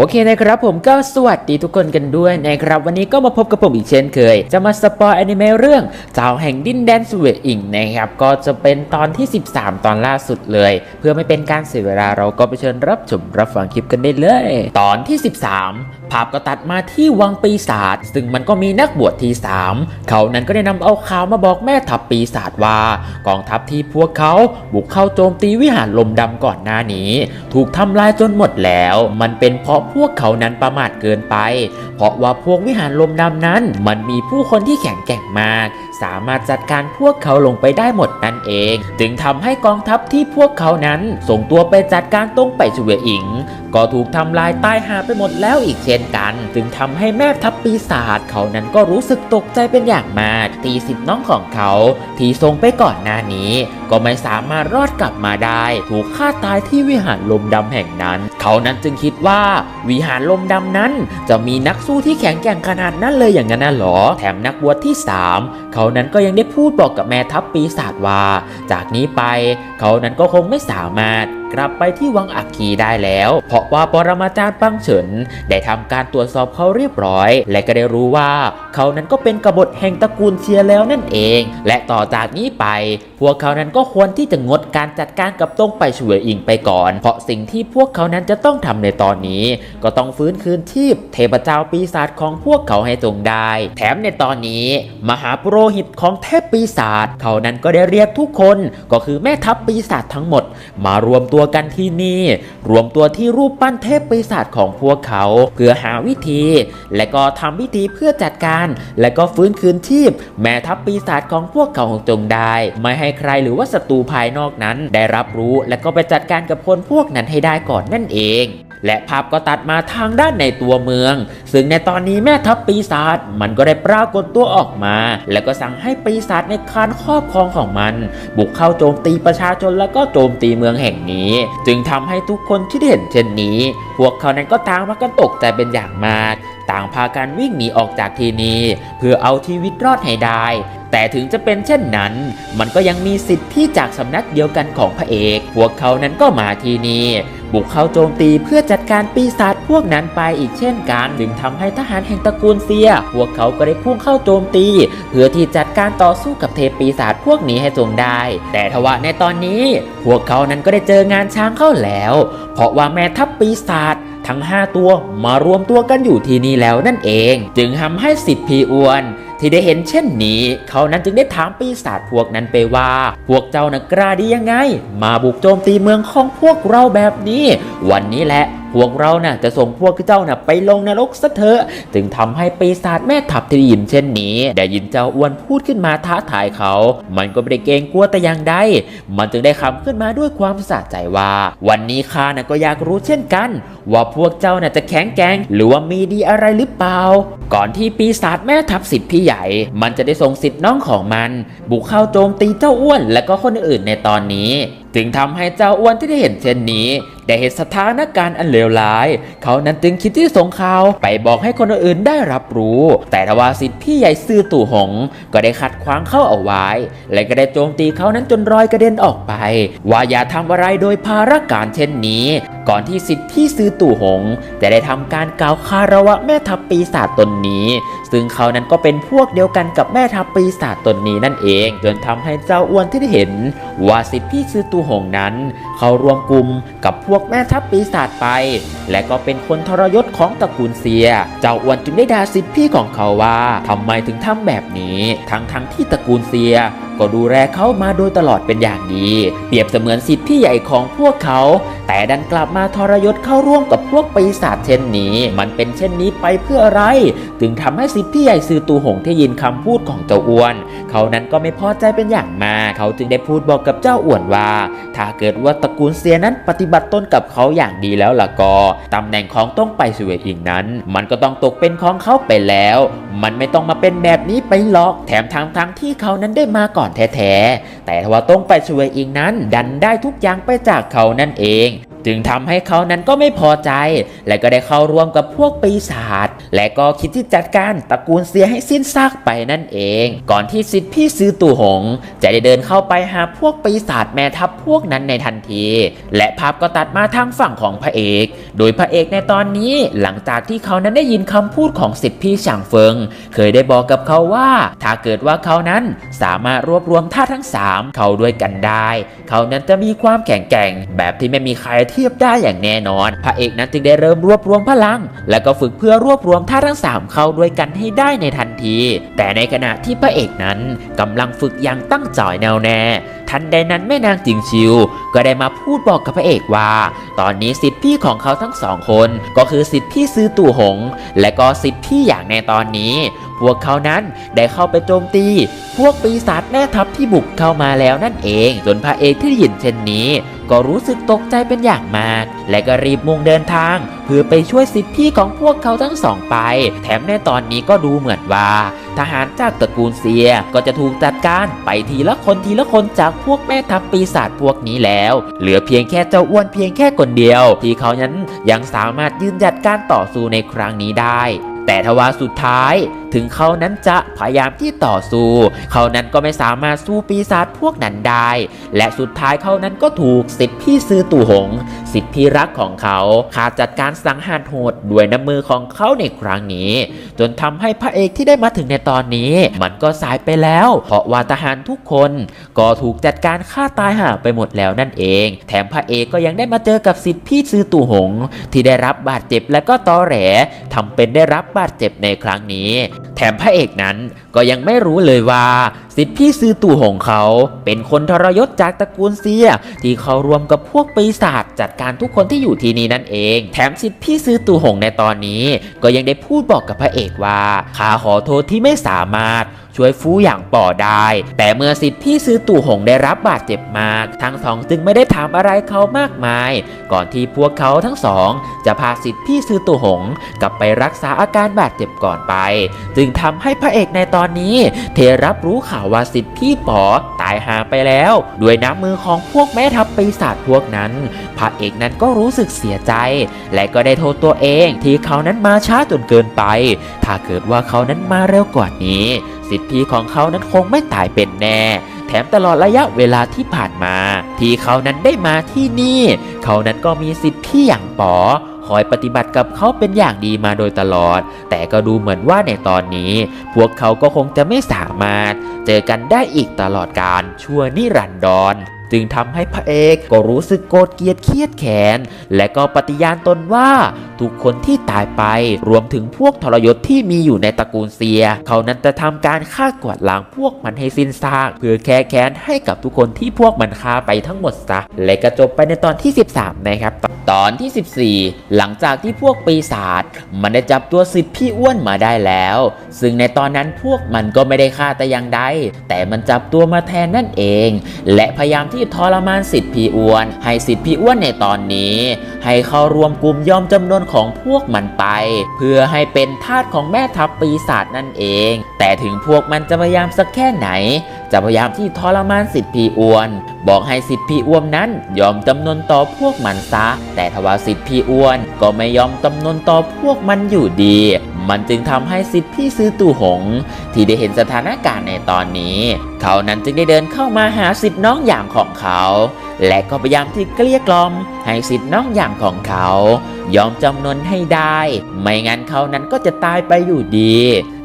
โอเคนะครับผมก็สวัสดีทุกคนกันด้วยนะครับวันนี้ก็มาพบกับผมอีกเช่นเคย จะมาสปอยอนิเมะเรื่องเจ้าแห่งดินแดนสวตอิงนะครับก็จะเป็นตอนที่ 13 ตอนล่าสุดเลย เพื่อไม่เป็นการเสียเวลาเราก็ไปเชิญรับชมรับฟังคลิปกันได้เลย ตอนที่ 13 ภาพก็ตัดมาที่วังปีศาจซึ่งมันก็มีนักบวชที่ 3 เขานั้นก็ได้นำเอาข่าวมาบอกแม่ทัพปีศาจว่า กองทัพที่พวกเขาบุกเข้าโจมตีวิหารลมดำก่อนหน้านี้ ถูกทำลายจนหมดแล้ว มันเป็นเพราะพวกเขานั้นประมาทเกินไป เพราะว่าพวกวิหารลมดำนั้น มันมีผู้คนที่แข็งแกร่งมาก สามารถจัดการพวกเขาลงไปได้หมดนั่นเอง จึงทำให้กองทัพที่พวกเขานั้นส่งตัวไปจัดการตรงไปชเวอิง ก็ถูกทำลายตายหาไปหมดแล้วอีกเช่นกัน จึงทำให้แม่ทัพปีศาจเขานั้นก็รู้สึกตกใจเป็นอย่างมากตีสิทธิ์น้องของเขา ที่ส่งไปก่อนหน้านี้ ก็ไม่สามารถรอดกลับมาได้ ถูกฆ่าตายที่วิหารลมดำแห่งนั้น เขานั้นจึงคิดว่าวิหารลมดำนั้น จะมีนักสู้ที่แข็งแกร่งขนาดนั้นเลยอย่างนั้นน่ะหรอ แถมนักบวชที่ 3 เขานั้นก็ยังได้พูดบอกกับแม่ทัพปีศาจว่า จากนี้ไป เขานั้นก็คงไม่สามารถ กลับไปที่วังอักคีได้แล้ว เพราะว่าปรมาจารย์ปังเฉินได้ทำการตรวจสอบเขาเรียบร้อย และก็ได้รู้ว่าเขานั้นก็เป็นกบฏแห่งตระกูลเชียแล้วนั่นเอง และต่อจากนี้ไป พวกเขานั้นก็ควรที่จะงดการจัดการกับตงไปช่วยอิงไปก่อน เพราะสิ่งที่พวกเขานั้นจะต้องทำในตอนนี้ ก็ต้องฟื้นคืนชีพเทพเจ้าปีศาจของพวกเขาให้จงได้ แถมในตอนนี้ มหาปุโรหิตของเทพปีศาจเขานั้นก็ได้เรียกทุกคน ก็คือแม่ทัพปีศาจทั้งหมด มารวมตัววกันที่นี่ รวมตัวที่รูปปั้นเทพปีศาจของพวกเขา เพื่อหาวิธี และก็ทำวิธีเพื่อจัดการ และก็ฟื้นคืนชีพ แม่ทัพปีศาจของพวกเขาจงได้ ไม่ให้ใครหรือว่าศัตรูภายนอกนั้น ได้รับรู้และก็ไปจัดการกับคนพวกนั้นให้ได้ก่อนนั่นเอง และภาพก็ตัดมาทางด้านในตัวเมือง ซึ่งในตอนนี้แม่ทัพปีศาจมันก็ได้ปรากฏตัวออกมา แล้วก็สั่งให้ปีศาจในคานครอบครองของมัน บุกเข้าโจมตีประชาชนแล้วก็โจมตีเมืองแห่งนี้ จึงทำให้ทุกคนที่ได้เห็นเช่นนี้ พวกเขานั้นก็ต่างมากันตกใจเป็นอย่างมาก ต่างพากันวิ่งหนีออกจากที่นี้ เพื่อเอาชีวิตรอดให้ได้แต่ถึงจะเป็นเช่นนั้น มันก็ยังมีสิทธิ์ที่จากสำนักเดียวกันของพระเอก พวกเขานั้นก็มาที่นี่ บุกเข้าโจมตีเพื่อจัดการปีศาจพวกนั้นไปอีกเช่นกันจึงทำให้ทหารแห่งตระกูลเซีย พวกเขาก็ได้พุ่งเข้าโจมตี เพื่อที่จัดการต่อสู้กับเทพปีศาจพวกนี้ให้จงได้ แต่ทว่าในตอนนี้ พวกเขานั้นก็ได้เจองานช้างเข้าแล้ว เพราะว่าแม่ทัพปีศาจทั้ง 5 ตัวมารวมตัวกันอยู่ที่นี่แล้วนั่นเอง จึงทำให้สิทธิพีอวน ที่ได้เห็นเช่นนี้ เขานั้นจึงได้ถามปีศาจพวกนั้นไปว่า พวกเจ้านะกล้าดียังไง มาบุกโจมตีเมืองของพวกเราแบบนี้ วันนี้แหละพวกเราน่ะจะส่งพวกเจ้าน่ะไปลงนรกซะเถอะจึงทำให้ปีศาจแม่ทัพที่ได้ยินเช่นนี้ ได้ยินเจ้าอ้วนพูดขึ้นมาท้าทายเขา มันก็ไม่ได้เกรงกลัวแต่อย่างใด มันจึงได้คำขึ้นมาด้วยความสะใจว่า วันนี้ข้าน่ะก็อยากรู้เช่นกัน ว่าพวกเจ้าน่ะจะแข็งแกร่งหรือว่ามีดีอะไรหรือเปล่า ก่อนที่ปีศาจแม่ทัพสิทธิ์พี่ใหญ่ มันจะได้ส่งสิทธิ์น้องของมัน บุกเข้าโจมตีเจ้าอ้วน และก็คนอื่นในตอนนี้ จึงทำให้เจ้าอ้วนที่ได้เห็นเช่นนี้ ได้เห็นสถานการณ์อันเลวร้าย เขานั้นจึงคิดที่ส่งข่าวไปบอกให้คนอื่นได้รับรู้ แต่ทว่าสิทธิ์พี่ใหญ่ซื่อตู่หง ก็ได้ขัดขวางเข้าเอาไว้ และก็ได้โจมตีเขานั้นจนรอยกระเด็นออกไป ว่าอย่าทำอะไรโดยภารการเช่นนี้ ก่อนที่สิทธิ์พี่ซื้อตู่หง จะได้ทำการกล่าวคาระวะแม่ทัพปีศาจตนนี้ ซึ่งเขานั้นก็เป็นพวกเดียวกันกับแม่ทัพปีศาจตนนี้นั่นเอง จนทำให้เจ้าอ้วนที่ได้เห็น ว่าสิทธิ์พี่ซื้อตู่หงนั้น เขารวมกลุ่มกับพวกแม่ทัพปีศาจไป และก็เป็นคนทรยศของตระกูลเซีย เจ้าอ้วนจึงได้ด่าสิทธิพี่ของเขาว่าทำไมถึงทำแบบนี้ ทั้งทั้งๆที่ตระกูลเซีย ก็ดูแลเขามาโดยตลอดเป็นอย่างดี เปรียบเสมือนสิทธิ์พี่ใหญ่ของพวกเขา แต่ดันกลับมาทรยศเข้าร่วมกับพวกปีศาจเช่นนี้ มันเป็นเช่นนี้ไปเพื่ออะไร ถึงทำให้สิทธิ์พี่ใหญ่ซือตูหงที่ยินคำพูดของเจ้าอ้วน เขานั้นก็ไม่พอใจเป็นอย่างมากเขาจึงได้พูดบอกกับเจ้าอ้วนว่า ถ้าเกิดว่าตระกูลเซียนั้นปฏิบัติตนกับเขาอย่างดีแล้วล่ะก็ตำแหน่งของต้องไปสวตอิงนั้น มันก็ต้องตกเป็นของเขาไปแล้ว มันไม่ต้องมาเป็นแบบนี้ไปหรอก แถมทางทางที่เขานั้นได้มาก่อนแท้ๆ แต่ว่าต้องไปช่วยอิงนั้น ดันได้ทุกอย่างไปจากเขานั่นเอง จึงทำให้เขานั้นก็ไม่พอใจ และก็ได้เข้าร่วมกับพวกปีศาจและก็คิดที่จัดการตระกูลเสียให้สิ้นซากไปนั่นเอง ก่อนที่สิทธิพี่ซื้อตู่หง จะได้เดินเข้าไปหาพวกปีศาจแม่ทัพพวกนั้นในทันที และภาพก็ตัดมาทางฝั่งของพระเอก โดยพระเอกในตอนนี้หลังจากที่เขานั้นได้ยินคำพูดของสิทธิพี่ฉางเฟิง เคยได้บอกกับเขาว่า ถ้าเกิดว่าเขานั้นสามารถรวบรวมท่าตุทั้งสามเข้าด้วยกันได้ เขานั้นจะมีความแข็งแกร่งแบบที่ไม่มีใครเทียบได้อย่างแน่นอน พระเอกนั้นจึงได้เริ่มรวบรวมพลัง และก็ฝึกเพื่อรวบรวมท่าทั้งสามเข้าด้วยกันให้ได้ในทันที แต่ในขณะที่พระเอกนั้นกำลังฝึกอย่างตั้งใจแน่วแน่ทันใดนั้นแม่นางจิงชิว ก็ได้มาพูดบอกกับพระเอกว่า ตอนนี้สิทธิพี่ของเขาทั้งสองคน ก็คือสิทธิพี่ซื้อตู่หง และก็สิทธิพี่อย่างในตอนนี้ พวกเขานั้นได้เข้าไปโจมตี พวกปีศาจแม่ทัพที่บุกเข้ามาแล้วนั่นเองจนพระเอกที่ได้ยินเช่นนี้ ก็รู้สึกตกใจเป็นอย่างมาก และก็รีบมุ่งเดินทาง เพื่อไปช่วยสิทธิี่ของพวกเขาทั้งสองไป แถมในตอนนี้ก็ดูเหมือนว่า ทหารจากตระกูลเซียก็จะถูกจัดการไปทีละคนทีละคนจากพวกแม่ทัพปีศาจพวกนี้แล้ว เหลือเพียงแค่เจ้าอ้วนเพียงแค่คนเดียว ที่เขานั้นยังสามารถยืนหยัดการต่อสู้ในครั้งนี้ได้ แต่ทว่าสุดท้ายถึงเขานั้นจะพยายามที่ต่อสู้ เขานั้นก็ไม่สามารถสู้ปีศาจพวกนั้นได้ และสุดท้ายเขานั้นก็ถูกสิทธิพี่ซื้อตู่หง สิทธิพี่รักของเขาขาดจัดการสังหารโหดด้วยน้ำมือของเขาในครั้งนี้ จนทำให้พระเอกที่ได้มาถึงในตอนนี้ มันก็สายไปแล้ว เพราะว่าทหารทุกคน ก็ถูกจัดการฆ่าตายหาไปหมดแล้วนั่นเอง แถมพระเอกก็ยังได้มาเจอกับสิทธิพี่ซื้อตู่หง ที่ได้รับบาดเจ็บและก็ตอแหลทำเป็นได้รับบาดเจ็บในครั้งนี้แถมพระเอกนั้นก็ยังไม่รู้เลยว่าสิทธิพี่ซื้อตู่หงเขา เป็นคนทรยศจากตระกูลเซีย ที่เขารวมกับพวกปีศาจจัดการทุกคนที่อยู่ที่นี่นั่นเอง แถมสิทธิพี่ซื้อตู่หงในตอนนี้ ก็ยังได้พูดบอกกับพระเอกว่าข้าขอโทษที่ไม่สามารถ ช่วยฟูอย่างป่อได้ แต่เมื่อสิทธิ์พี่ซื้อตู่หงได้รับบาดเจ็บมาก ทั้งสองจึงไม่ได้ถามอะไรเขามากมาย ก่อนที่พวกเขาทั้งสอง จะพาสิทธิ์พี่ซื้อตู่หง กลับไปรักษาอาการบาดเจ็บก่อนไป จึงทำให้พระเอกในตอนนี้ เทรับรู้ข่าวว่าสิทธิ์พี่ป๋อตายหาไปแล้ว ด้วยน้ำมือของพวกแม่ทัพปีศาจพวกนั้น พระเอกนั้นก็รู้สึกเสียใจ และก็ได้โทษตัวเองที่เขานั้นมาช้าจนเกินไป ถ้าเกิดว่าเขานั้นมาเร็วกว่านี้ สิทธิพี่ของเขานั้นคงไม่ตายเป็นแน่ แถมตลอดระยะเวลาที่ผ่านมา ที่เขานั้นได้มาที่นี่ เขานั้นก็มีสิทธิพี่อย่างป๋อคอยปฏิบัติกับเขาเป็นอย่างดีมาโดยตลอด แต่ก็ดูเหมือนว่าในตอนนี้ พวกเขาก็คงจะไม่สามารถ เจอกันได้อีกตลอดการชั่วนิรันดร จึงทำให้พระเอกก็รู้สึกโกรธเกลียดเครียดแค้นและก็ปฏิญาณตนว่าทุกคนที่ตายไปรวมถึงพวกทรยศที่มีอยู่ในตระกูลเซีย เขานั้นจะทำการฆ่ากวาดล้างพวกมันให้สิ้นซากเพื่อแก้แค้นให้กับทุกคนที่พวกมันฆ่าไปทั้งหมดซะและก็จบไปในตอนที่ 13 นะครับ ตอนที่ 14 หลังจากที่พวกปีศาจมันได้จับตัวสิทธิพี่อ้วนมาได้แล้ว ซึ่งในตอนนั้นพวกมันก็ไม่ได้ฆ่าแต่อย่างใดแต่มันจับตัวมาแทนนั่นเอง และพยายามที่ทรมานสิทธิพี่อ้วน ให้สิทธิพี่อ้วนในตอนนี้ ให้เข้ารวมกลุ่มยอมจำนวนของพวกมันไป เพื่อให้เป็นทาสของแม่ทัพปีศาจนั่นเอง แต่ถึงพวกมันจะพยายามสักแค่ไหน จะพยายามที่ทรมานสิทธิพี่อ้วน บอกให้สิทธิพี่อ้วนนั้น ยอมจำนวนต่อพวกมันซะ แต่ทว่าสิทธิพี่อ้วนก็ไม่ยอมจำนวนต่อพวกมันอยู่ดี มันจึงทำให้สิทธิพี่ซื้อตู่หง ที่ได้เห็นสถานการณ์ในตอนนี้ เขานั้นจึงได้เดินเข้ามาหาสิทธิน้องอย่างของเขา และก็พยายามที่เกลี้ยกล่อม ให้สิทธิน้องอย่างของเขา ยอมจำนนให้ได้ ไม่งั้นเขานั้นก็จะตายไปอยู่ดี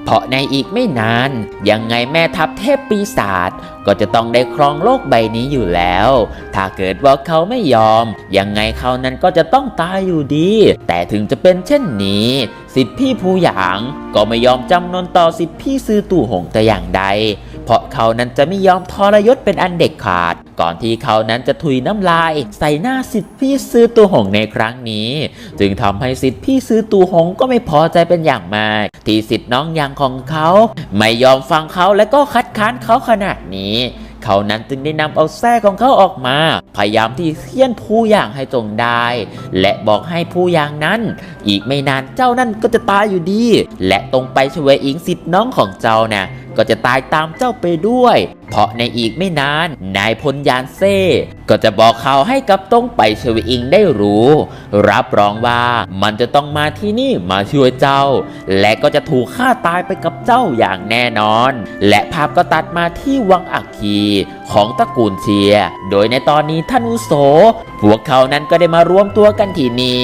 เพราะในอีกไม่นาน ยังไงแม่ทัพเทพปีศาจก็จะต้องได้ครองโลกใบนี้อยู่แล้ว ถ้าเกิดว่าเขาไม่ยอม ยังไงเขานั้นก็จะต้องตายอยู่ดี แต่ถึงจะเป็นเช่นนี้ สิทธิพี่ผู้หยางก็ไม่ยอมจำนนต่อสิทธิพี่ซื้อตู่หงแต่อย่างใด เพราะเขานั้นจะไม่ยอมทรยศเป็นอันเด็ดขาด ก่อนที่เขานั้นจะถุยน้ำลาย ใส่หน้าสิทธิพี่ซื้อตู่หงในครั้งนี้ จึงทำให้สิทธิพี่ซื้อตู่หงก็ไม่พอใจเป็นอย่างมาก ที่สิทธิ์น้องยังของเขา ไม่ยอมฟังเขาและก็คัดค้านเขาขนาดนี้เขานั้นจึงได้นำเอาแส้ของเขาออกมา พยายามที่เคี่ยนผู้อย่างให้จงได้ และบอกให้ผู้อย่างนั้น อีกไม่นานเจ้านั่นก็จะตายอยู่ดี และตรงไปช่วยอิงสิทธิ์น้องของเจ้านะ่ะ ก็จะตายตามเจ้าไปด้วย เพราะในอีกไม่นาน นายพลยานเซ่ก็จะบอกข่าวให้กับตงไปชวอิงได้รู้ รับรองว่ามันจะต้องมาที่นี่มาช่วยเจ้า และก็จะถูกฆ่าตายไปกับเจ้าอย่างแน่นอน และภาพก็ตัดมาที่วังอักคีของตระกูลเชีย โดยในตอนนี้ท่านอุโส พวกเขานั้นก็ได้มารวมตัวกันที่นี่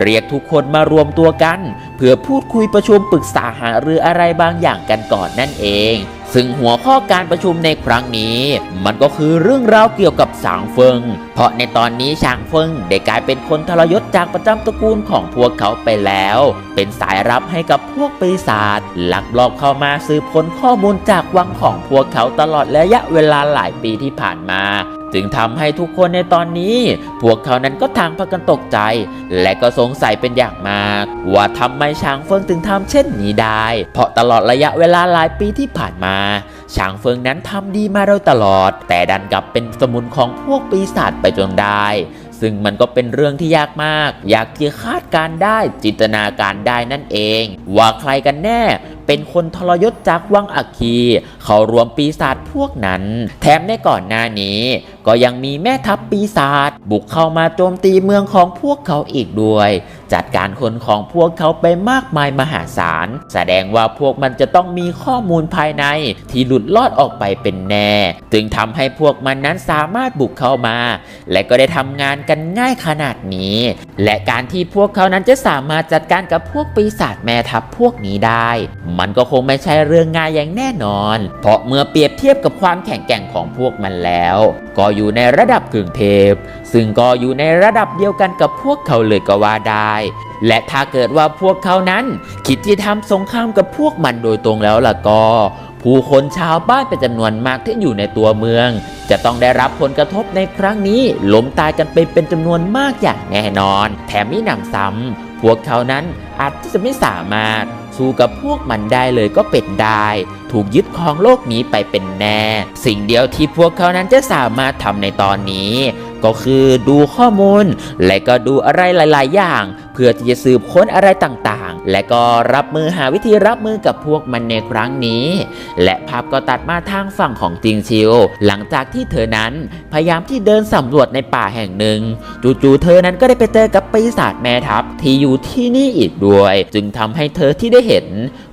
เรียกทุกคนมารวมตัวกัน เพื่อพูดคุยประชุมปรึกษาหารืออะไรบางอย่างกันก่อนนั่นเองซึ่งหัวข้อการประชุมในครั้งนี้ มันก็คือเรื่องราวเกี่ยวกับสางเฟิง เพราะในตอนนี้ชางเฟิงได้กลายเป็นคนทรยศจากประจำตระกูลของพวกเขาไปแล้ว เป็นสายรับให้กับพวกปีศาจลักลอบเข้ามาสืบค้นข้อมูลจากวังของพวกเขาตลอดระยะเวลาหลายปีที่ผ่านมา จึงทำให้ทุกคนในตอนนี้ พวกเขานั้นก็ทางพากันตกใจ และก็สงสัยเป็นอย่างมาก ว่าทำไมช้างเฟิงถึงทำเช่นนี้ได้ เพราะตลอดระยะเวลาหลายปีที่ผ่านมา ช้างเฟิงนั้นทำดีมาโดยตลอด แต่ดันกลับเป็นสมุนของพวกปีศาจไปจนได้ซึ่งมันก็เป็นเรื่องที่ยากมาก อยากที่คาดการได้จินตนาการได้นั่นเอง ว่าใครกันแน่เป็นคนทรยศจากวังอัคคีเขารวมปีศาจพวกนั้น แถมในก่อนหน้านี้ ก็ยังมีแม่ทัพปีศาจบุกเข้ามาโจมตีเมืองของพวกเขาอีกด้วย จัดการคนของพวกเขาไปมากมายมหาศาล แสดงว่าพวกมันจะต้องมีข้อมูลภายในที่หลุดลอดออกไปเป็นแน่ จึงทำให้พวกมันนั้นสามารถบุกเข้ามา และก็ได้ทำงานกันง่ายขนาดนี้ และการที่พวกเขานั้นจะสามารถจัดการกับพวกปีศาจแม่ทัพพวกนี้ได้มันก็คงไม่ใช่เรื่องง่ายอย่างแน่นอน เพราะเมื่อเปรียบเทียบกับความแข็งแกร่งของพวกมันแล้ว ก็อยู่ในระดับกึ่งเทพ ซึ่งก็อยู่ในระดับเดียวกันกับพวกเขาเลยก็ว่าได้ และถ้าเกิดว่าพวกเขานั้น คิดที่ทำสงครามกับพวกมันโดยตรงแล้วล่ะก็ ผู้คนชาวบ้านเป็นจำนวนมากที่อยู่ในตัวเมือง จะต้องได้รับผลกระทบในครั้งนี้ล้มตายกันไปเป็นจำนวนมากอย่างแน่นอน แถมมีหนำซ้ำพวกเขานั้นอาจจะไม่สามารถ สู้กับพวกมันได้เลยก็เป็นได้ ถูกยึดครองโลกนี้ไปเป็นแน่ สิ่งเดียวที่พวกเขานั้นจะสามารถทำในตอนนี้ ก็คือดูข้อมูล และก็ดูอะไรหลาย ๆ อย่าง พื่อที่จะสืบค้นอะไรต่างๆ และก็รับมือหาวิธีรับมือกับพวกมันในครั้งนี้ และภาพก็ตัดมาทางฝั่งของจิงชิว หลังจากที่เธอนั้นพยายามที่เดินสำรวจในป่าแห่งหนึ่ง จู่ๆเธอนั้นก็ได้ไปเจอกับปีศาจแม่ทัพที่อยู่ที่นี่อีกด้วย จึงทำให้เธอที่ได้เห็น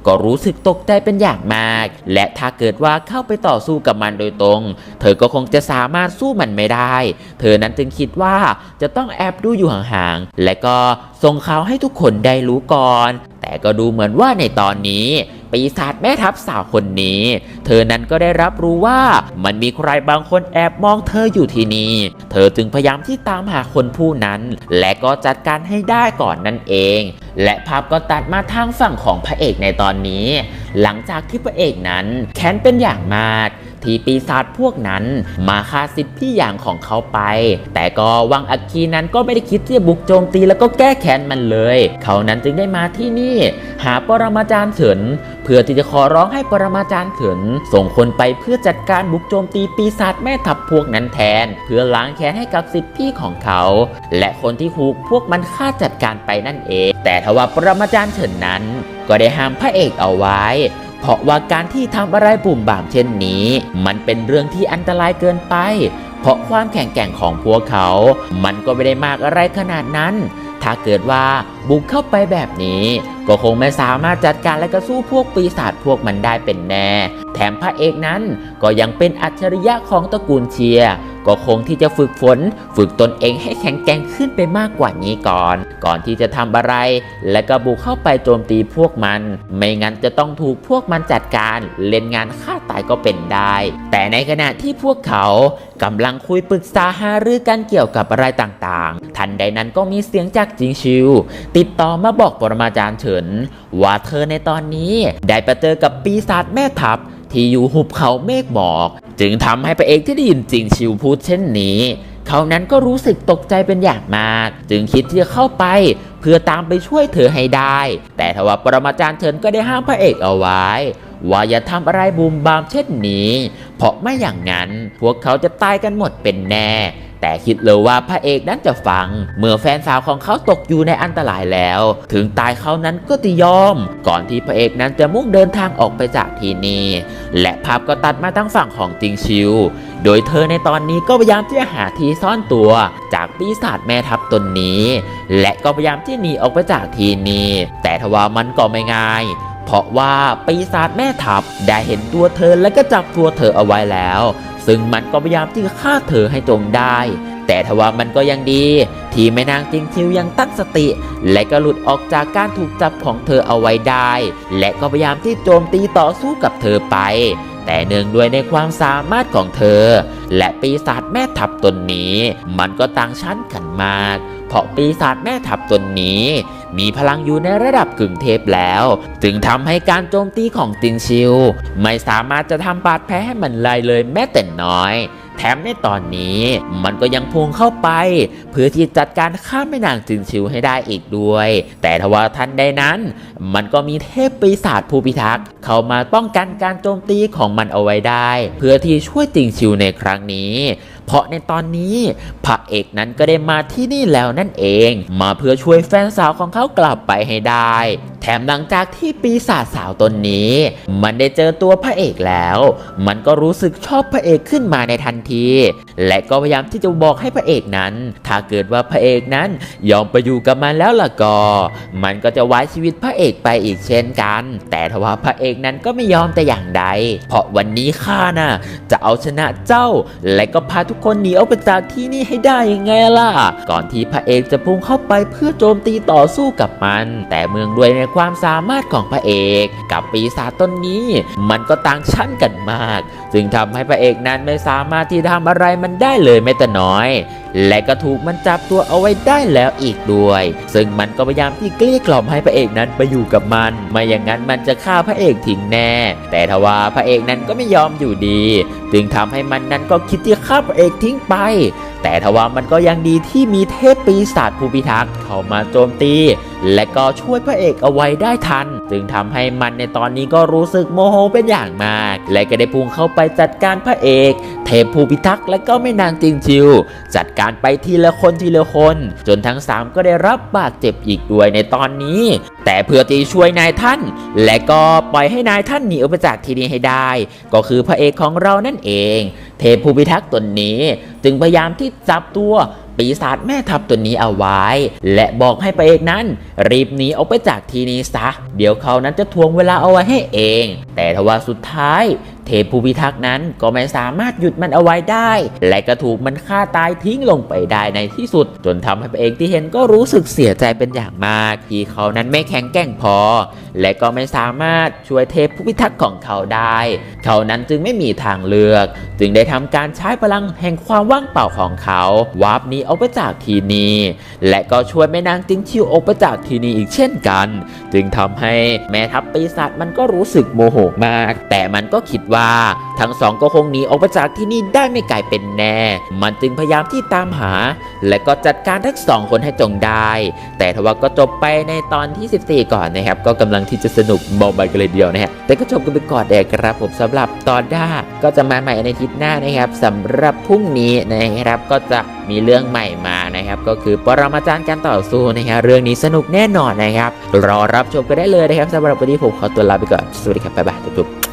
ก็รู้สึกตกใจเป็นอย่างมาก และถ้าเกิดว่าเข้าไปต่อสู้กับมันโดยตรง เธอก็คงจะสามารถสู้มันไม่ได้ เธอนั้นจึงคิดว่าจะต้องแอบดูอยู่ห่างๆและก็ส่งข่าให้ทุกคนได้รู้ก่อน แต่ก็ดูเหมือนว่าในตอนนี้ ปีศาจแม่ทัพสาวคนนี้ เธอนั้นก็ได้รับรู้ว่ามันมีใครบางคนแอบมองเธออยู่ที่นี่ เธอจึงพยายามที่ตามหาคนผู้นั้น และก็จัดการให้ได้ก่อนนั่นเอง และภาพก็ตัดมาทางฝั่งของพระเอกในตอนนี้ หลังจากที่พระเอกนั้นแค้นเป็นอย่างมาก ที่ปีศาจพวกนั้น มาฆ่าสิทธิ์พี่อย่างของเขาไป แต่ก็วังอัคคีนั้นก็ไม่ได้คิดที่จะบุกโจมตีแล้วก็แก้แค้นมันเลย เขานั้นจึงได้มาที่นี่ หาปรมาจารย์เฉินเพื่อที่จะขอร้องให้ปรมาจารย์เฉินส่งคนไปเพื่อจัดการบุกโจมตีปีศาจแม่ทัพพวกนั้นแทน เพื่อล้างแค้นให้กับสิทธิ์พี่ของเขา และคนที่ถูกพวกมันฆ่าจัดการไปนั่นเอง แต่ทว่าปรมาจารย์เฉินนั้น ก็ได้ห้ามพระเอกเอาไว้ เพราะว่าการที่ทำอะไรบุ่มบ่ามเช่นนี้ มันเป็นเรื่องที่อันตรายเกินไป เพราะความแข็งแกร่งของพวกเขา มันก็ไม่ได้มากอะไรขนาดนั้น ถ้าเกิดว่าบุกเข้าไปแบบนี้ ก็คงไม่สามารถจัดการและก็สู้พวกปีศาจพวกมันได้เป็นแน่ แถมพระเอกนั้น ก็ยังเป็นอัจฉริยะของตระกูลเชียร์ก็คงที่จะฝึกฝน ฝึกตนเองให้แข็งแกร่งขึ้นไปมากกว่านี้ก่อน ก่อนที่จะทำอะไร และก็บุกเข้าไปโจมตีพวกมัน ไม่งั้นจะต้องถูกพวกมันจัดการเล่นงานฆ่าตายก็เป็นได้ แต่ในขณะที่พวกเขากำลังคุยปรึกษาหารือกันเกี่ยวกับอะไรต่างๆ ทันใดนั้นก็มีเสียงจากจิงชิว ติดต่อมาบอกปรมาจารย์เฉิน ว่าเธอในตอนนี้ได้ไปเจอกับปีศาจแม่ทัพที่อยู่หุบเขาเมฆหมอก จึงทำให้พระเอกที่ได้ยินจริงชิวพูดเช่นนี้เขานั้นก็รู้สึกตกใจเป็นอย่างมาก จึงคิดที่จะเข้าไป เพื่อตามไปช่วยเธอให้ได้ แต่ทว่าปรมาจารย์เฉินก็ได้ห้ามพระเอกเอาไว้ ว่าอย่าทำอะไรบูมบามเช่นนี้ เพราะไม่อย่างนั้น พวกเขาจะตายกันหมดเป็นแน่ แต่คิดเลยว่าพระเอกนั้นจะฟัง เมื่อแฟนสาวของเขาตกอยู่ในอันตรายแล้ว ถึงตายเขานั้นก็จะยอม ก่อนที่พระเอกนั้นจะมุ่งเดินทางออกไปจากที่นี่และภาพก็ตัดมาทั้งฝั่งของติงชิว โดยเธอในตอนนี้ก็พยายามที่จะหาที่ซ่อนตัว จากปีศาจแม่ทัพตนนี้ และก็พยายามที่หนีออกไปจากที่นี้แต่ทว่ามันก็ไม่ง่าย เพราะว่าปีศาจแม่ทัพได้เห็นตัวเธอและก็จับตัวเธอเอาไว้แล้ว ซึ่งมันก็พยายามที่จะฆ่าเธอให้จงได้ แต่ทว่ามันก็ยังดี ที่แม่นางจิงชิวยังตั้งสติ และก็หลุดออกจากการถูกจับของเธอเอาไว้ได้ และก็พยายามที่โจมตีต่อสู้กับเธอไป แต่เนื่องด้วยในความสามารถของเธอ และปีศาจแม่ทัพตนนี้ มันก็ต่างชั้นกันมาก เพราะปีศาจแม่ทัพตนนี้มีพลังอยู่ในระดับกึ่งเทพแล้ว จึงทำให้การโจมตีของตินชิว ไม่สามารถจะทำบาดแผลให้มันลายเลยแม้แต่น้อย แถมในตอนนี้มันก็ยังพุ่งเข้าไป เพื่อที่จัดการฆ่าแม่นางจินชิวให้ได้อีกด้วย แต่ทว่าทันใดนั้น มันก็มีเทพปีศาจผู้พิทักษ์เข้ามาป้องกันการโจมตีของมันเอาไว้ได้ เพื่อที่ช่วยจิงชิวในครั้งนี้ เพราะในตอนนี้พระเอกนั้นก็ได้มาที่นี่แล้วนั่นเอง มาเพื่อช่วยแฟนสาวของเขากลับไปให้ได้ แถมหลังจากที่ปีศาจสาวตนนี้ มันได้เจอตัวพระเอกแล้ว มันก็รู้สึกชอบพระเอกขึ้นมาในทันที และก็พยายามที่จะบอกให้พระเอกนั้น ถ้าเกิดว่าพระเอกนั้นยอมไปอยู่กับมันแล้วล่ะก็ มันก็จะไว้ชีวิตพระเอกไปอีกเช่นกัน แต่ทว่าพระเอกนั้นก็ไม่ยอมแต่อย่างใด เพราะวันนี้ข้าน่ะจะเอาชนะเจ้าและก็พาทุกคนหนีออกไปจากที่นี่ให้ได้ยังไงล่ะ ก่อนที่พระเอกจะพุ่งเข้าไปเพื่อโจมตีต่อสู้กับมัน แต่เมืองด้วยในความสามารถของพระเอก กับปีศาจต้นนี้ มันก็ต่างชั้นกันมากจึงทำให้พระเอกนั้นไม่สามารถที่จะทำอะไรมันได้เลยแม้แต่น้อย และก็ถูกมันจับตัวเอาไว้ได้แล้วอีกด้วย ซึ่งมันก็พยายามที่เกลี้ยกล่อมให้พระเอกนั้นไปอยู่กับมัน ไม่อย่างนั้นมันจะฆ่าพระเอกทิ้งแน่ แต่ทว่าพระเอกนั้นก็ไม่ยอมอยู่ดี จึงทำให้มันนั้นก็คิดที่ฆ่าพระเอกทิ้งไป แต่ทว่ามันก็ยังดีที่มีเทพปีศาจผู้พิทักษ์เข้ามาโจมตี และก็ช่วยพระเอกเอาไว้ได้ทัน จึงทำให้มันในตอนนี้ก็รู้สึกโมโหเป็นอย่างมาก และก็ได้พุ่งเข้าไปจัดการพระเอก เทพผู้พิทักษ์และก็แม่นางจิงชิว จัดการไปทีละคนทีละคน จนทั้งสามก็ได้รับบาดเจ็บอีกด้วยในตอนนี้ แต่เพื่อที่ช่วยนายท่าน และก็ปล่อยให้นายท่านหนีออกไปจากที่นี่ให้ได้ ก็คือพระเอกของเรานั่นเอง เทพผู้พิทักษ์ตนนี้ จึงพยายามที่จับตัว ปีศาจแม่ทัพตัวนี้เอาไว้ และบอกให้พระเอกนั้น รีบหนีออกไปจากที่นี้ซะ เดี๋ยวเขานั้นจะทวงเวลาเอาไว้ให้เอง แต่ทว่าสุดท้าย เทพผู้พิทักษ์นั้นก็ไม่สามารถหยุดมันเอาไว้ได้ และก็ถูกมันฆ่าตายทิ้งลงไปได้ในที่สุด จนทำให้พระเอกที่เห็นก็รู้สึกเสียใจเป็นอย่างมาก ที่เขานั้นไม่แข็งแกร่งพอ และก็ไม่สามารถช่วยเทพผู้พิทักษ์ของเขาได้ เขานั้นจึงไม่มีทางเลือก จึงได้ทำการใช้พลังแห่งความว่างเปล่าของเขาวาร์ปหนีออกไปจากทีนี้และก็ช่วยแม่นางจิงชิวออกไปจากทีนี้อีกเช่นกัน จึงทำให้แม่ทัพปีศาจมันก็รู้สึกโมโหมาก แต่มันก็คิดว่าทั้งสองก็คงหนีออกไปจากที่นี่ได้ไม่ไกลเป็นแน่ มันจึงพยายามที่ตามหา และก็จัดการทั้งสองคนให้จงได้ แต่ทว่าก็จบไปในตอนที่ 14 ก่อนนะครับ ก็กำลังที่จะสนุกบอลบกันเลยเดียวนะฮะ แต่ก็จบกันไปก่อนเด็กครับผมสำหรับตอนหน้าก็จะมาใหม่ในอาทิตย์หน้านะครับสำหรับพรุ่งนี้นะครับก็จะมีเรื่องใหม่มานะครับ ก็คือปรมาจารย์การต่อสู้นะครับเรื่องนี้สนุกแน่นอนนะครับ รอรับชมกันได้เลยนะครับสำหรับวันนี้ผมขอตัวลาไปก่อนสวัสดีครับบ๊ายบายจุ๊บ